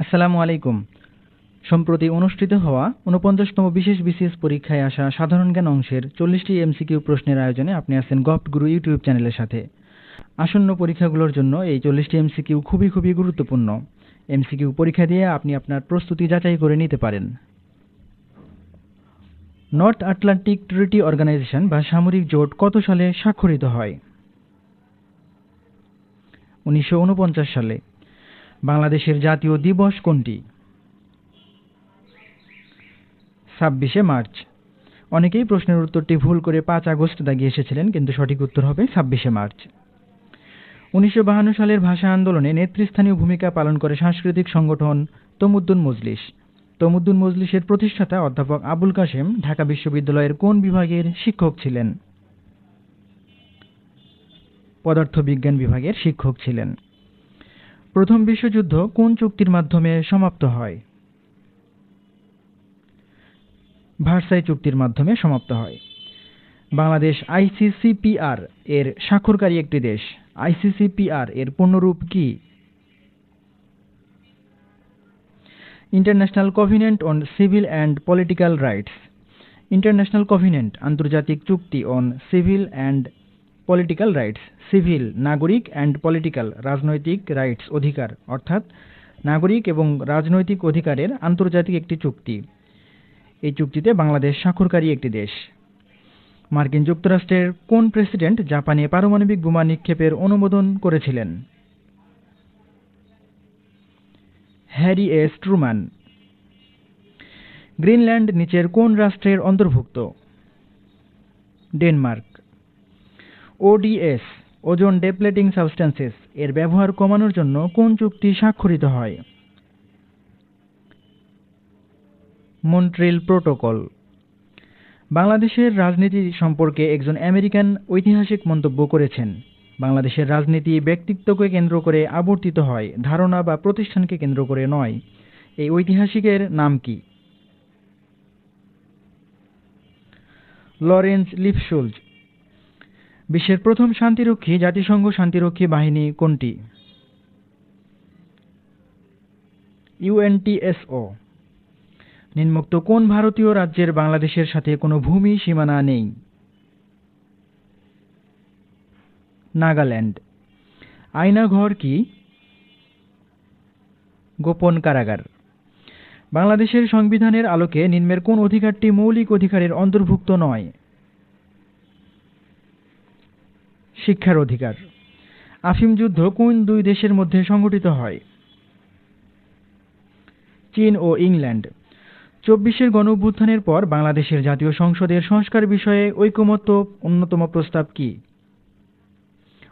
আসসালামু আলাইকুম। সম্প্রতি অনুষ্ঠিত হওয়া উনপঞ্চাশতম বিশেষ বিসিএস পরীক্ষায় আসা সাধারণ জ্ঞান অংশের চল্লিশটি এমসিকিউ প্রশ্নের আয়োজনে আপনি আছেন গপ্ট গুরু ইউটিউব চ্যানেলের সাথে। আসন্ন পরীক্ষাগুলোর জন্য এই চল্লিশটি এমসিকিউ খুবই খুবই গুরুত্বপূর্ণ। এমসিকিউ পরীক্ষা দিয়ে আপনি আপনার প্রস্তুতি যাচাই করে নিতে পারেন। নর্থ আটলান্টিক ট্রিটি অর্গানাইজেশন বা সামরিক জোট কত সালে স্বাক্ষরিত হয়? উনিশশো ঊনপঞ্চাশ সালে। বাংলাদেশের জাতীয় দিবস কোনটি? ছাব্বিশে মার্চ। অনেকেই প্রশ্নের উত্তরটি ভুল করে পাঁচ আগস্ট দাগিয়ে এসেছিলেন, কিন্তু সঠিক উত্তর হবে ছাব্বিশে মার্চ। উনিশশো সালের ভাষা আন্দোলনে নেতৃস্থানীয় ভূমিকা পালন করে সাংস্কৃতিক সংগঠন তমুদ্দুন মজলিস। তমুদ্দুন মজলিসের প্রতিষ্ঠাতা অধ্যাপক আবুল কাশেম ঢাকা বিশ্ববিদ্যালয়ের কোন বিভাগের শিক্ষক ছিলেন? পদার্থবিজ্ঞান বিভাগের শিক্ষক ছিলেন। প্রথম বিশ্বযুদ্ধ কোন চুক্তির মাধ্যমে সমাপ্ত হয়? ভার্সাই চুক্তির মাধ্যমে সমাপ্ত হয়। বাংলাদেশ আইসিসিপিআর এর স্বাক্ষরকারী একটি দেশ। আইসিসিপিআর এর পূর্ণরূপ কি? International covenant on civil and political rights. International covenant, আন্তর্জাতিক চুক্তি on civil and political rights civil নাগরিক অ্যান্ড পলিটিক্যাল রাজনৈতিক রাইটস অধিকার, অর্থাৎ নাগরিক এবং রাজনৈতিক অধিকারের আন্তর্জাতিক একটি চুক্তি। এই চুক্তিতে বাংলাদেশ স্বাক্ষরকারী একটি দেশ। মার্কিন যুক্তরাষ্ট্রের কোন প্রেসিডেন্ট জাপানে পারমাণবিক বোমা নিক্ষেপের অনুমোদন করেছিলেন? হ্যারি এস ট্রুম্যান গ্রিনল্যান্ড নিচের কোন রাষ্ট্রের অন্তর্ভুক্ত? ডেনমার্ক। ওডিএস ওজন ডেপ্লেটিং সাবস্টেন্সেস এর ব্যবহার কমানোর জন্য কোন চুক্তি স্বাক্ষরিত হয়? Montreal protocol. বাংলাদেশের রাজনীতি সম্পর্কে একজন আমেরিকান ঐতিহাসিক মন্তব্য করেছেন। বাংলাদেশের রাজনীতি ব্যক্তিত্বকে কেন্দ্র করে আবর্তিত হয়, ধারণা বা প্রতিষ্ঠানকে কেন্দ্র করে নয়। এই ঐতিহাসিকের নাম কি? লরেন্স লিপশুলজ বিশ্বের প্রথম শান্তিরক্ষী, জাতিসংঘ শান্তিরক্ষী বাহিনী কোনটি? ইউএনটিএসও নিম্নোক্ত কোন ভারতীয় রাজ্যের বাংলাদেশের সাথে কোনো ভূমি সীমানা নেই? নাগাল্যান্ড। আয়নাঘর কি? গোপন কারাগার। বাংলাদেশের সংবিধানের আলোকে নিম্নের কোন অধিকারটি মৌলিক অধিকারের অন্তর্ভুক্ত নয়? শিক্ষার অধিকার। আফিম যুদ্ধ কোন দুই দেশের মধ্যে সংঘটিত হয়? চীন ও ইংল্যান্ড। চব্বিশের গণ অভ্যুত্থানের পর বাংলাদেশের জাতীয় সংসদের সংস্কার বিষয়ে ঐকমত্য অন্যতম প্রস্তাব কি?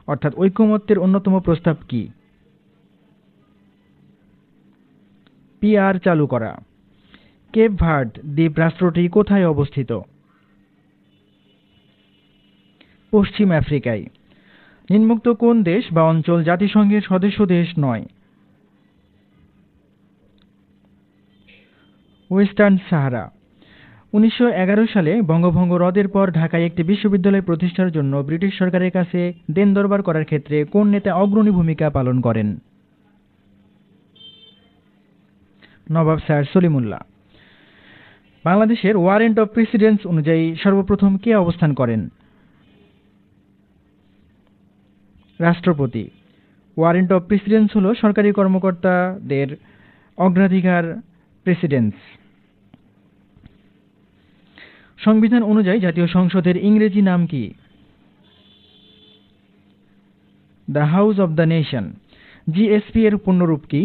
অর্থাৎ ঐকমত্যের অন্যতম প্রস্তাব কি? পিআর চালু করা। কেপ ভার্ড দ্বীপ রাষ্ট্রটি কোথায় অবস্থিত? পশ্চিম আফ্রিকায়। নিম্মুক্ত কোন দেশ বা অঞ্চল জাতিসংঘের সদস্য দেশ নয়? Western Sahara. উনিশশো এগারো সালে বঙ্গভঙ্গ রদের পর ঢাকায় একটি বিশ্ববিদ্যালয় প্রতিষ্ঠার জন্য ব্রিটিশ সরকারের কাছে দেন দরবার করার ক্ষেত্রে কোন নেতা অগ্রণী ভূমিকা পালন করেন? নবাব স্যার সলিমুল্লাহ। বাংলাদেশের ওয়ারেন্ট অফ প্রেসিডেন্স অনুযায়ী সর্বপ্রথম কে অবস্থান করেন? রাষ্ট্রপতি। ওয়ারেন্ট অফ প্রেসিডেন্স হল সরকারি কর্মকর্তাদের অগ্রাধিকার প্রেসিডেন্স। সংবিধান অনুযায়ী জাতীয় সংসদের ইংরেজি নাম কি? The house of the nation. GSP এর পূর্ণরূপ কি?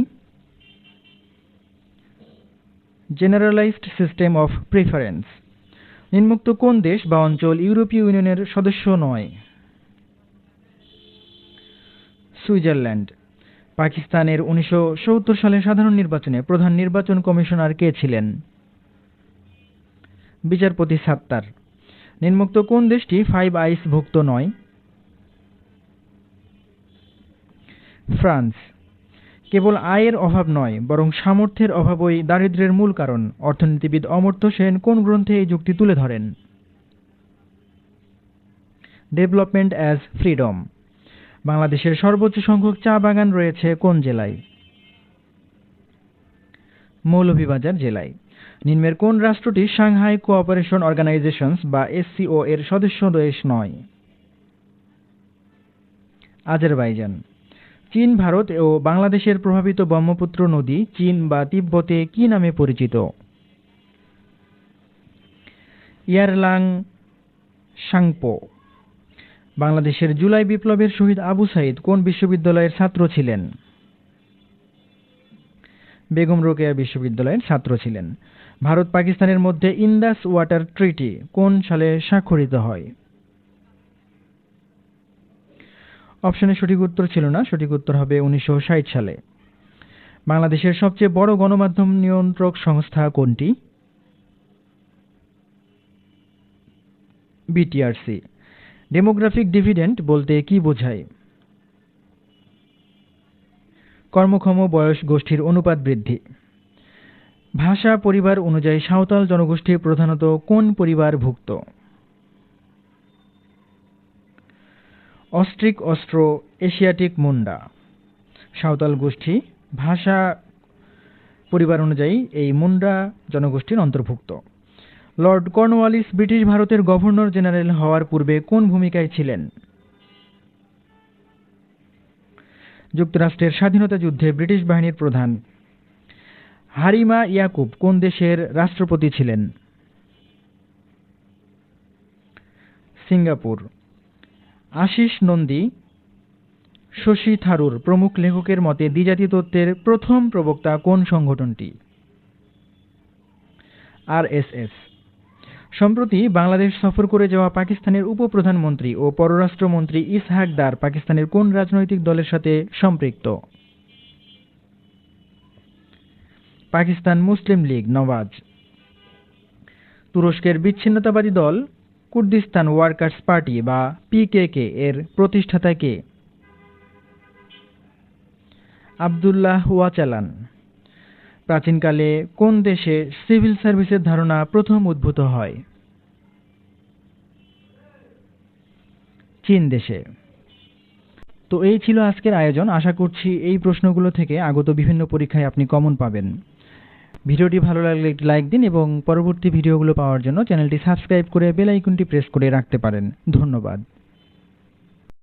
Generalised system of preference. নিম্মুক্ত কোন দেশ বা অঞ্চল ইউরোপীয় ইউনিয়নের সদস্য নয়? সুইজারল্যান্ড। পাকিস্তানের উনিশশো সালের সাধারণ নির্বাচনে প্রধান নির্বাচন কমিশনার কে ছিলেন? বিচারপতি সাত্তার। নিম্মুক্ত কোন দেশটি ফাইভ আইস ভুক্ত নয়? ফ্রান্স। কেবল আয়ের অভাব নয়, বরং সামর্থ্যের অভাবই দারিদ্র্যের মূল কারণ। অর্থনীতিবিদ অমর্ত্য সেন কোন গ্রন্থে এই যুক্তি তুলে ধরেন? Development as freedom. বাংলাদেশের সর্বোচ্চ সংখ্যক চা বাগান রয়েছে কোন জেলায়? মৌলভীবাজার জেলায়। নিম্নের কোন রাষ্ট্রটি সাংহাই কোঅপারেশন অর্গানাইজেশনস বা এসসিও এর সদস্য দেশ নয়? আজারবাইজান। চীন, ভারত ও বাংলাদেশের প্রভাবিত ব্রহ্মপুত্র নদী চীন বা তিব্বতে কি নামে পরিচিত? Yarlung Tsangpo. বাংলাদেশের জুলাই বিপ্লবের শহীদ আবু সাইদ কোন বিশ্ববিদ্যালয়ের ছাত্র ছিলেন? বেগম রোকেয়া বিশ্ববিদ্যালয়ের ছাত্র ছিলেন। ভারত পাকিস্তানের মধ্যে ইন্দাস ওয়াটার ট্রিটি কোন সালে স্বাক্ষরিত হয়? অপশনের সঠিক উত্তর ছিল না, সঠিক উত্তর হবে উনিশশো ষাট সালে। বাংলাদেশের সবচেয়ে বড় গণমাধ্যম নিয়ন্ত্রক সংস্থা কোনটি? বিটিআরসি। ডেমোগ্রাফিক ডিভিডেন্ড বলতে কি বোঝায়? কর্মক্ষম বয়স গোষ্ঠীর অনুপাত বৃদ্ধি। ভাষা পরিবার অনুযায়ী সাঁওতাল জনগোষ্ঠী প্রধানত কোন পরিবারভুক্ত Austric Austro Asiatic Munda. Santal গোষ্ঠী, ভাষা পরিবার অনুযায়ী এই মুন্ডা জনগোষ্ঠীর অন্তর্ভুক্ত। লর্ড কর্নওয়ালিস ব্রিটিশ ভারতের গভর্নর জেনারেল হওয়ার পূর্বে কোন ভূমিকায় ছিলেন? যুক্তরাষ্ট্রের স্বাধীনতা যুদ্ধে ব্রিটিশ বাহিনীর প্রধান হারিমা ইয়াকুব কোন দেশের রাষ্ট্রপতি ছিলেন? সিঙ্গাপুর। আশিস নন্দী, শশী থারুর প্রমুখ লেখকের মতে দ্বিজাতি তত্ত্বের প্রথম প্রবক্তা কোন সংগঠনটি? আরএসএস। সম্প্রতি বাংলাদেশ সফর করে যাওয়া পাকিস্তানের উপপ্রধানমন্ত্রী ও পররাষ্ট্রমন্ত্রী ইসহাক দার পাকিস্তানের কোন রাজনৈতিক দলের সাথে সম্পৃক্ত? পাকিস্তান মুসলিম লীগ, নওয়াজ। তুরস্কের বিচ্ছিন্নতাবাদী দল কুর্দিস্তান ওয়ার্কার্স পার্টি বা পিকেকে এর প্রতিষ্ঠাতা কে? আবদুল্লাহ ওয়াচালান। প্রাচীনকালে কোন দেশে সিভিল সার্ভিসের ধারণা প্রথম উদ্ভূত হয়? চীন দেশে। তো এই ছিল আজকের আয়োজন। আশা করছি এই প্রশ্নগুলো থেকে আগত বিভিন্ন পরীক্ষায় আপনি কমন পাবেন। ভিডিওটি ভালো লাগলে একটি লাইক দিন এবং পরবর্তী ভিডিওগুলো পাওয়ার জন্য চ্যানেলটি সাবস্ক্রাইব করে বেল আইকনটি প্রেস করে রাখতে পারেন। ধন্যবাদ।